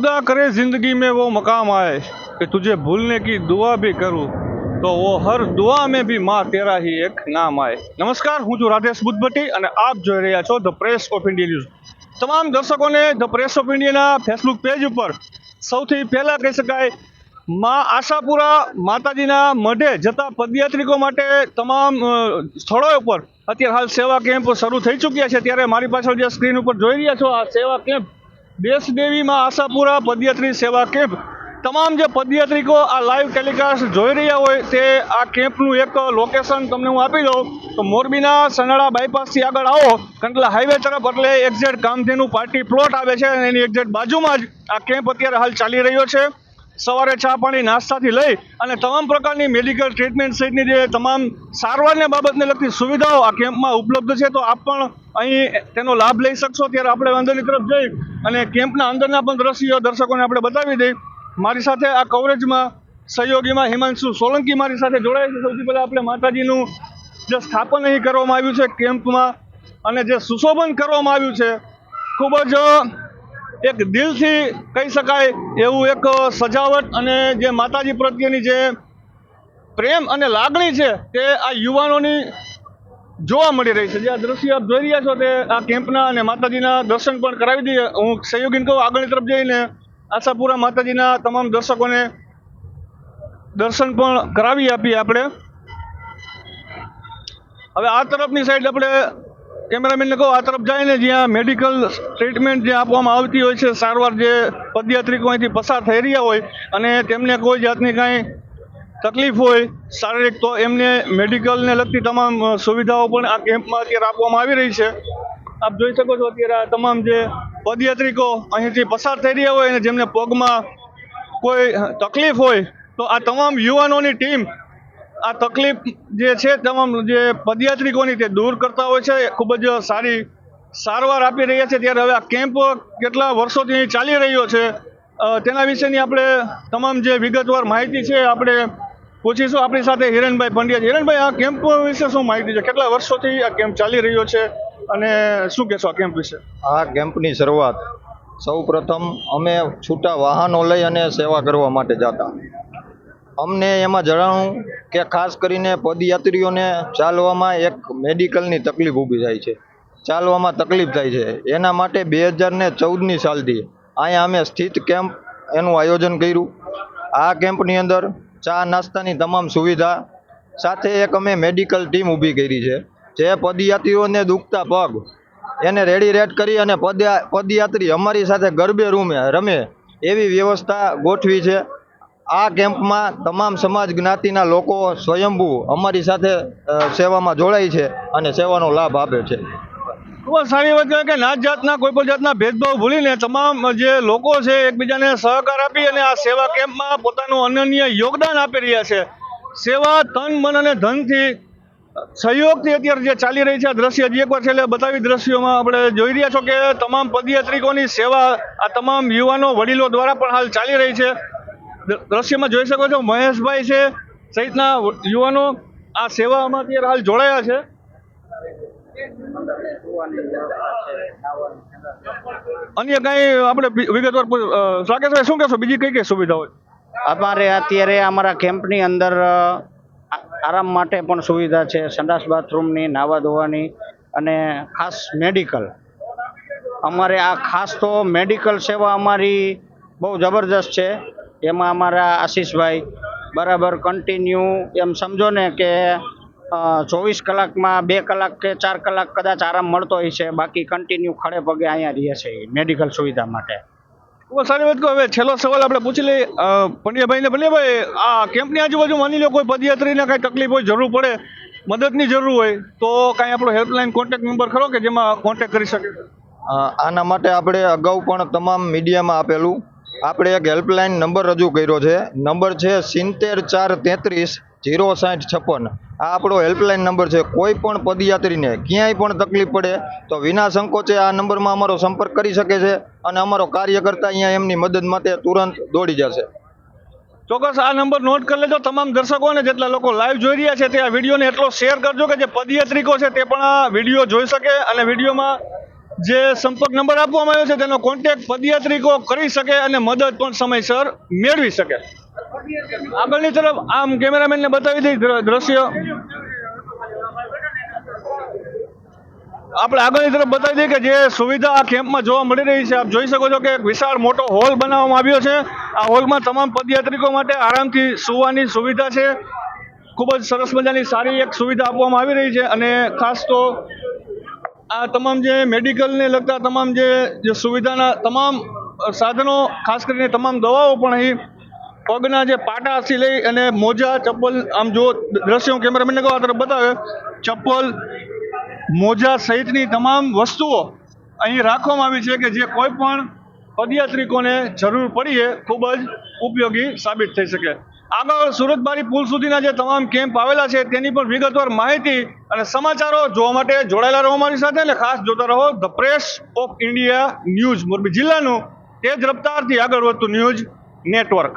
खुदा करे जिंदगी में वो मकाम आए कि तुझे भूलने की दुआ भी करूं તો वो हर दुआ में भी माँ तेरा ही एक नाम आए નમસ્કાર હું છું રાધેશ બુદ્ધભટ્ટી અને આપ જોઈ રહ્યા છો the press of India news તમામ દર્શકોને ધ પ્રેસ ઓફ ઇન્ડિયાના ફેસબુક પેજ ઉપર સૌથી પહેલાં કહી શકાય માં આશાપુરા માતાજીના મઢે જતા પદયાત્રિકો માટે તમામ અ, સ્થળો ઉપર અત્યારે હાલ સેવા કેમ્પ શરૂ થઈ ચૂક્યા છે ત્યારે મારી પાછળ જે સ્ક્રીન ઉપર જોઈ રહ્યા છો આ સેવા કેમ્પ દેશદેવીમાં આશાપુરા પદયાત્રી સેવા કેમ્પ. તમામ જે પદયાત્રિકો આ લાઈવ ટેલિકાસ્ટ જોઈ રહ્યા હોય તે આ કેમ્પનું એક લોકેશન તમને હું આપી દઉં. તો મોરબીના સનાળા બાયપાસથી આગળ આવો. કંડલા હાઈવે તરફ એટલે એક્ઝેક્ટ કામધેનું પાર્ટી પ્લોટ આવે છે અને એની એક્ઝેક્ટ બાજુમાં જ આ કેમ્પ અત્યારે હાલ ચાલી રહ્યો છે. સવારે ચા પાણી નાસ્તાથી લઈ અને તમામ પ્રકારની મેડિકલ ટ્રીટમેન્ટ સહિતની જે તમામ સારવારને બાબતને લગતી સુવિધાઓ આ કેમ્પમાં ઉપલબ્ધ છે, તો આપ પણ અહીં તેનો લાભ લઈ શકશો. ત્યારે આપણે અંદરની તરફ જઈ અને કેમ્પના અંદરના પણ દ્રશ્યો દર્શકોને આપણે બતાવી દઈ. મારી સાથે આ કવરેજમાં સહયોગીમાં હિમાંશુ સોલંકી મારી સાથે જોડાય છે. સૌથી પહેલાં આપણે માતાજીનું જે સ્થાપન અહીં કરવામાં આવ્યું છે કેમ્પમાં અને જે સુશોભન કરવામાં આવ્યું છે, ખૂબ જ એક દિલથી કહી શકાય એવું એક સજાવટ અને જે માતાજી પ્રત્યેની જે પ્રેમ અને લાગણી છે તે આ યુવાનોની જોવા મળી રહી છે. જે આ દ્રશ્ય આપ જોઈ રહ્યા છો તે આ કેમ્પના અને માતાજીના દર્શન પણ કરાવી દઈએ. હું સહયોગીને કહું, આગળની તરફ જઈને આશાપુરા માતાજીના તમામ દર્શકોને દર્શન પણ કરાવી આપીએ આપણે. હવે આ તરફની સાઈડ આપણે કેમેરામેનને કહો, આ તરફ જાય ને જ્યાં મેડિકલ ટ્રીટમેન્ટ જે આપવામાં આવતી હોય છે, સારવાર જે પદયાત્રિકો અહીંથી પસાર થઈ રહ્યા હોય અને તેમને કોઈ જાતની કાંઈ તકલીફ હોય, શારીરિક, તો એમને મેડિકલને લગતી તમામ સુવિધાઓ પણ આ કેમ્પમાં અત્યારે આપવામાં આવી રહી છે. આપ જોઈ શકો છો અત્યારે આ તમામ જે પદયાત્રિકો અહીંથી પસાર થઈ રહ્યા હોય અને જેમને પગમાં કોઈ તકલીફ હોય, તો આ તમામ યુવાનોની ટીમ આ તકલીફ જે છે તમામ જે પદયાત્રિકોની તે દૂર કરતા હોય છે ખૂબ જ સારી સારવાર આપી રહ્યા છે. ત્યારે હવે આ કેમ્પ કેટલા વર્ષોથી ચાલી રહ્યો છે તેના વિશેની આપણે તમામ જે વિગતવાર માહિતી છે આપણે પૂછીશું. આપણી સાથે હિરણભાઈ પંડ્યા હિરણભાઈ, આ કેમ્પ વિશે શું માહિતી છે? કેટલા વર્ષોથી આ કેમ્પ ચાલી રહ્યો છે અને શું કહેશો આ કેમ્પ વિશે? આ કેમ્પની શરૂઆત સૌપ્રથમ અમે છૂટા વાહનો લઈ અને સેવા કરવા માટે જતા. અમને એમાં જણાવું કે ખાસ કરીને પદયાત્રીઓને ચાલવામાં એક મેડિકલની તકલીફ ઊભી થાય છે. ચાલવામાં તકલીફ થાય છે. એના માટે બે હજાર ને ચૌદની સાલથી અહીંયા અમે સ્થિત કેમ્પ એનું આયોજન કર્યું. આ કેમ્પની અંદર ચા નાસ્તાની તમામ સુવિધા, સાથે એક અમે મેડિકલ ટીમ ઊભી કરી છે, જે પદયાત્રીઓને દુખતા પગ, એને રેડી રેડ કરી અને પદયા, પદયાત્રી અમારી સાથે ગરબે રૂમે, રમે એવી વ્યવસ્થા ગોઠવી છે. આ કેમ્પમાં તમામ સમાજ જ્ઞાતિના લોકો સ્વયંભૂ અમારી સાથે સેવામાં જોડાય છે અને સેવાનો લાભ આપે છે. ખૂબ જ સારી વાત કહેવાય કે નાત જાતના કોઈ પણ જાતના ભેદભાવ ભૂલીને તમામ જે લોકો છે એકબીજાને સહકાર આપી અને આ સેવા કેમ્પમાં પોતાનું અનન્ય યોગદાન આપી રહ્યા છે. સેવા તન, મન અને ધનથી સહયોગથી અત્યારે જે ચાલી રહી છે આ દ્રશ્ય, હજી એકવાર છેલ્લે બતાવી દ્રશ્યોમાં આપણે જોઈ રહ્યા છો કે તમામ પદયાત્રિકોની સેવા આ તમામ યુવાનો વડીલો દ્વારા પણ હાલ ચાલી રહી છે. દ્રશ્યમાં જોઈ શકો છો મહેશભાઈ છે સહિતના યુવાનો આ સેવામાં અત્યારે હાલ જોડાયા છે. અન્ય કઈ આપણે વિગતવાર રાકેશભાઈ શું કહેશો? બીજી કઈ કઈ સુવિધાઓ હોય? અમારે અત્યારે અમારા કેમ્પની અંદર આરામ માટે પણ સુવિધા છે. સંડાસ બાથરૂમની, નાવા ધોવાની અને ખાસ મેડિકલ. અમારે આ ખાસ તો મેડિકલ સેવા અમારી બહુ જબરદસ્ત છે. એમાં અમારા આશીષભાઈ બરાબર કન્ટિન્યુ એમ સમજો ને કે ચોવીસ કલાકમાં બે કલાક કે ચાર કલાક કદાચ આરામ મળતો હોય છે બાકી કન્ટિન્યુ ખડે પગે અહીંયા રહે છે મેડિકલ સુવિધા માટે. બહુ સારી વાત કહો હવે છેલ્લો સવાલ આપણે પૂછી લઈએ. પંડ્યાભાઈને પંડ્યાભાઈ આ કેમ્પની આજુબાજુ માની લો કોઈ પદયાત્રીને કાંઈ તકલીફ હોય જરૂર પડે મદદની જરૂર હોય તો કાંઈ આપણો હેલ્પલાઇન કોન્ટેક્ટ નંબર ખરો કે જેમાં કોન્ટેક્ટ કરી શકે? આના માટે આપણે અગાઉ પણ તમામ મીડિયામાં આપેલું આપણે એક હેલ્પલાઇન નંબર રજૂ કર્યો છે. નંબર છે સિત્તેર ચાર તેત્રીસ જીરો સાઠ છપ્પન. આ આપણો હેલ્પલાઇન નંબર છે. કોઈ પણ પદયાત્રીને ક્યાંય પણ તકલીફ પડે તો વિના સંકોચે આ નંબરમાં અમારો સંપર્ક કરી શકે છે અને અમારો કાર્યકર્તા અહીંયા એમની મદદ માટે તુરંત દોડી જશે. ચોક્કસ આ નંબર નોટ કરી લેજો. તમામ દર્શકોને જેટલા લોકો લાઈવ જોઈ રહ્યા છે તે આ વિડીયોને એટલો શેર કરજો કે જે પદયાત્રિકો છે તે પણ આ વીડિયો જોઈ શકે અને વિડીયોમાં જે સંપર્ક નંબર આપવામાં આવ્યો છે, તેનો કોન્ટેક્ટ પદયાત્રિકો કરી શકે અને મદદ પણ સમયસર મેળવી શકે. આગળની તરફ આમ કેમેરામેનને બતાવી દઈ દ્ર- દ્રશ્ય. આપણે આગળની તરફ બતાવી દઈએ કે જે સુવિધા આ કેમ્પમાં જોવા મળી રહી છે, આપ જોઈ શકો છો કે એક વિશાળ મોટો હોલ બનાવવામાં આવ્યો છે. આ હોલમાં તમામ પદયાત્રિકો માટે આરામથી સુવાની સુવિધા છે. ખૂબ જ સરસ મજાની સારી એક સુવિધા આપવામાં આવી રહી છે અને ખાસ તો આ તમામ જે મેડિકલને લગતા તમામ જે જે સુવિધાના તમામ સાધનો, ખાસ કરીને તમામ દવાઓ પણ અહીં પગના જે પાટાથી લઈ અને મોજા, ચપ્પલ, આમ જો દ્રશ્યો હું કેમેરામેનને કહું તરફ બતાવે, ચપ્પલ, મોજા સહિતની તમામ વસ્તુઓ અહીં રાખવામાં આવી છે કે જે કોઈ પણ પદયાત્રિકોને જરૂર પડીએ, ખૂબ જ ઉપયોગી સાબિત થઈ શકે. આગળ સુરતબારી પુલ સુધીના જે તમામ કેમ્પ આવેલા છે, તેની પણ વિગતવાર માહિતી અને સમાચારો જોવા માટે જોડાયેલા રહો અમારી સાથે અને ખાસ જોતા રહો the press of India news Morbi જિલ્લાનું તેજ રફતારથી આગળ વધતું ન્યૂઝ નેટવર્ક.